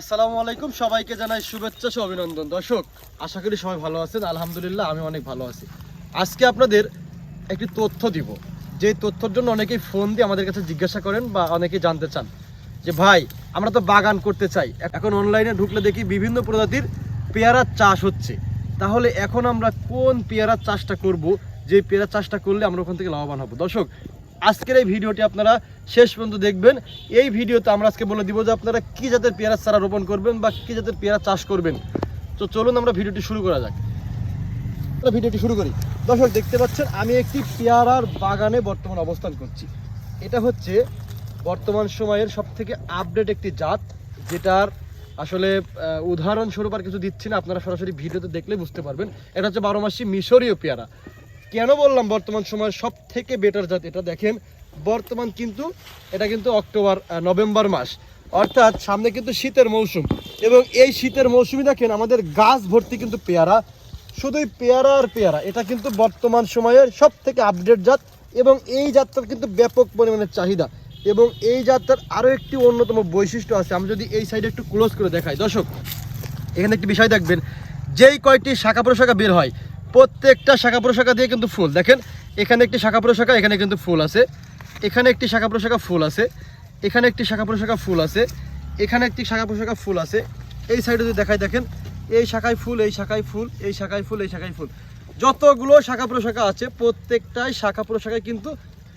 আসসালামু আলাইকুম, সবাইকে জানাই শুভেচ্ছা ও অভিনন্দন দর্শক, আশা করি সবাই ভালো আছেন। আলহামদুলিল্লাহ, আমি অনেক ভালো আছি। আজকে আপনাদের একটি তথ্য দিব। যে তথ্যের জন্য অনেকেই ফোন দিয়ে আমাদের কাছে জিজ্ঞাসা করেন বা অনেকেই জানতে চান যে, ভাই, আমরা তো বাগান করতে চাই। এখন অনলাইনে ঢুকলে দেখি বিভিন্ন প্রজাতির পেয়ারার চাষ হচ্ছে। তাহলে এখন আমরা কোন পেয়ারার চাষটা করব? যে পেয়ারা চাষটা করলে আমরা ওখান থেকে লাভবান হব? দর্শক আজকের এই ভিডিওটি আপনারা শেষ পর্যন্ত দেখবেন। এই ভিডিওতে আমরা আজকে বলে দিব যে আপনারা কি জাতের পেয়ারা চারা রোপণ করবেন বা কি জাতের পেয়ারা চাষ করবেন। তো চলুন আমরা ভিডিওটি শুরু করা যাক। আমরা ভিডিওটি শুরু করি। দর্শক, দেখতে পাচ্ছেন, আমি একটি পেয়ারার বাগানে বর্তমান অবস্থান করছি। এটা হচ্ছে বর্তমান সময়ের সব থেকে আপডেট একটি জাত, যেটার আসলে উদাহরণস্বরূপ আর কিছু দিচ্ছি না। আপনারা সরাসরি ভিডিওতে দেখলে বুঝতে পারবেন। এটা হচ্ছে বারো মাসি মিশরীয় পেয়ারা। কেন বললাম বর্তমান সময়ের সব থেকে বেটার জাত এটা দেখেন? বর্তমান কিন্তু, এটা কিন্তু অক্টোবর নভেম্বর মাস। অর্থাৎ সামনে কিন্তু শীতের মৌসুম। এবং এই শীতের মৌসুমে দেখেন, আমাদের গাছ ভর্তি কিন্তু পেয়ারা। শুধুই পেয়ারা আর পেয়ারা, এটা কিন্তু বর্তমান সময়ের সব থেকে আপডেট জাত। এবং এই জাতটার কিন্তু ব্যাপক পরিমাণে চাহিদা। এবং এই জাতটার আরও একটি অন্যতম বৈশিষ্ট্য আছে, আমি যদি এই সাইডে একটু ক্লোজ করে দেখাই। দর্শক, এখানে একটি বিষয় দেখবেন, যেই কয়টি শাখা প্রশাখা বের হয় প্রত্যেকটা শাখা প্রশাখা দিয়ে কিন্তু ফুল। দেখেন, এখানে একটি শাখা প্রশাখা, এখানে কিন্তু ফুল আছে। এখানে একটি শাখা প্রশাখা ফুল আছে। এখানে একটি শাখা প্রশাখা ফুল আছে। এখানে একটি শাখা প্রশাখা ফুল আছে। এই সাইডে যদি দেখাই, দেখেন, এই শাখায় ফুল, এই শাখায় ফুল, এই শাখায় ফুল, এই শাখায় ফুল। যতগুলো শাখা প্রশাখা আছে, প্রত্যেকটাই শাখা প্রশাখায় কিন্তু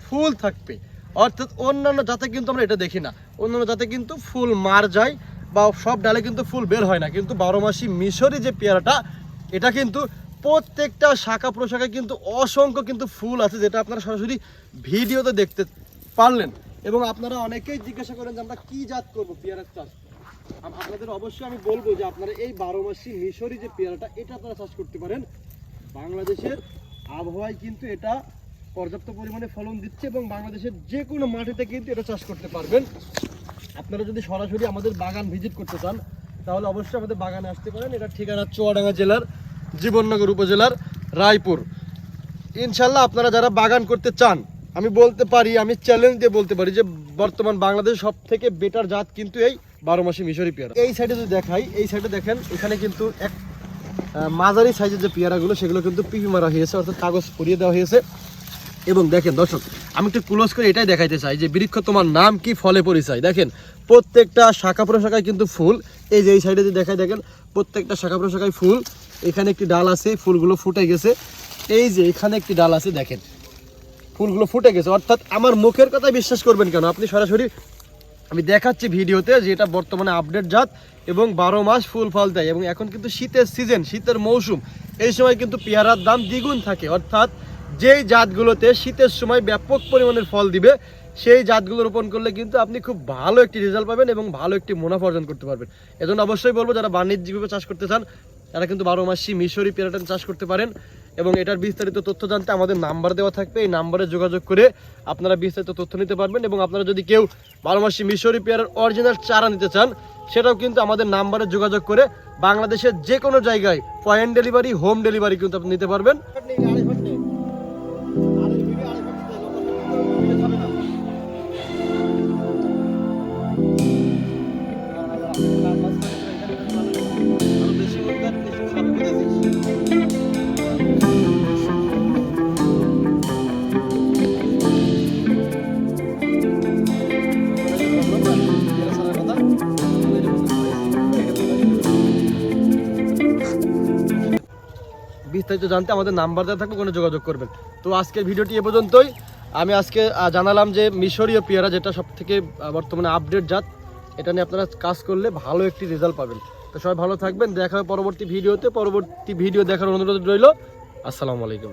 ফুল থাকবে। অর্থাৎ অন্যান্য জাতে কিন্তু আমরা এটা দেখি না। অন্যান্য জাতে কিন্তু ফুল মার যায় বা সব ডালে কিন্তু ফুল বের হয় না। কিন্তু বারো মাসি মিশরি যে পেয়ারাটা, এটা কিন্তু প্রত্যেকটা শাখা প্রশাখায় কিন্তু অসংখ্য কিন্তু ফুল আছে যেটা আপনারা সরাসরি ভিডিওতে দেখতে পারলেন। এবং আপনারা অনেকেই জিজ্ঞাসা করেন যে আমরা কি জাত করব পেয়ারার চাষ? আপনাদের অবশ্যই আমি বলব যে আপনারা এই বারো মাসি মিশরি যে পেয়ারাটা, এটা আপনারা চাষ করতে পারেন। বাংলাদেশের আবহাওয়ায় কিন্তু এটা পর্যাপ্ত পরিমাণে ফলন দিচ্ছে এবং বাংলাদেশের যে কোনো মাটিতে কিন্তু এটা চাষ করতে পারবেন। আপনারা যদি সরাসরি আমাদের বাগান ভিজিট করতে চান, তাহলে অবশ্যই আমাদের বাগানে আসতে পারেন। এটা ঠিকানা চুয়াডাঙ্গা জেলার জীবননগর উপজেলার রায়পুর। ইনশাল্লাহ আপনারা যারা বাগান করতে চান, আমি বলতে পারি, আমি চ্যালেঞ্জ দিয়ে বলতে পারি যে বর্তমান বাংলাদেশ সব থেকে বেটার জাত কিন্তু এই বারো মাসি মিশরি পেয়ারা। এই সাইডে যদি দেখাই, এই সাইডে দেখেন, এখানে কিন্তু এক মাঝারি সাইজের যে পেয়ারাগুলো, সেগুলো কিন্তু পিপি মারা হয়েছে, অর্থাৎ কাগজ পরিয়ে দেওয়া হয়েছে। এবং দেখেন দর্শক, আমি একটু ক্লোজ করে এটাই দেখাইতে চাই যে বৃক্ষ তোমার নাম কি, ফলে পরিচয়। দেখেন, প্রত্যেকটা শাখা প্রশাখায় কিন্তু ফুল। এই যে এই সাইডে যে দেখাই, দেখেন, প্রত্যেকটা শাখা প্রশাখায় ফুল। এখানে একটি ডাল আছে, ফুলগুলো ফুটে গেছে। এই যে এখানে একটি ডাল আছে, দেখেন। ফুলগুলো ফুটে গেছে। অর্থাৎ আমার মুখের কথা বিশ্বাস করবেন কেন? আপনি সরাসরি আমি দেখাচ্ছি ভিডিওতে যে এটা বর্তমানে আপডেট জাত এবং বারো মাস ফুল ফল দেয়। এবং এখন কিন্তু শীতের সিজন শীতের মৌসুম। এই সময় কিন্তু পেয়ারার দাম দ্বিগুণ থাকে। অর্থাৎ যেই জাতগুলোতে শীতের সময় ব্যাপক পরিমাণের ফল দিবে, সেই জাতগুলো রোপণ করলে কিন্তু আপনি খুব ভালো একটি রেজাল্ট পাবেন এবং ভালো একটি মুনাফা অর্জন করতে পারবেন। এজন্য অবশ্যই বলব, যারা বাণিজ্যিকভাবে চাষ করতে চান তারা কিন্তু বারো মাসি মিশরি পেরাটান চাষ করতে পারেন এবং এটার বিস্তারিত তথ্য জানতে আমাদের নাম্বার দেওয়া থাকবে। এই নাম্বারে যোগাযোগ করে আপনারা বিস্তারিত তথ্য নিতে পারবেন এবং আপনারা যদি কেউ বারো মাসি মিশরি পেয়ারের অরিজিনাল চারা নিতে চান, সেটাও কিন্তু আমাদের নাম্বারে যোগাযোগ করে বাংলাদেশের যে কোনো জায়গায় পয়েন্ট ডেলিভারি হোম ডেলিভারি কিন্তু আপনি নিতে পারবেন। বিস্তারিত জানতে আমাদের নাম্বার দেওয়া থাকবে, ওখানে যোগাযোগ করবেন। তো আজকের ভিডিওটি এ পর্যন্তই। আমি আজকে জানালাম যে মিশরীয় পেয়ারা যেটা সব থেকে বর্তমানে আপডেট জাত, এটা নিয়ে আপনারা কাজ করলে ভালো একটি রেজাল্ট পাবেন। তো সবাই ভালো থাকবেন, দেখা হবে পরবর্তী ভিডিওতে। পরবর্তী ভিডিও দেখার অনুরোধ রইল। আসসালামু আলাইকুম।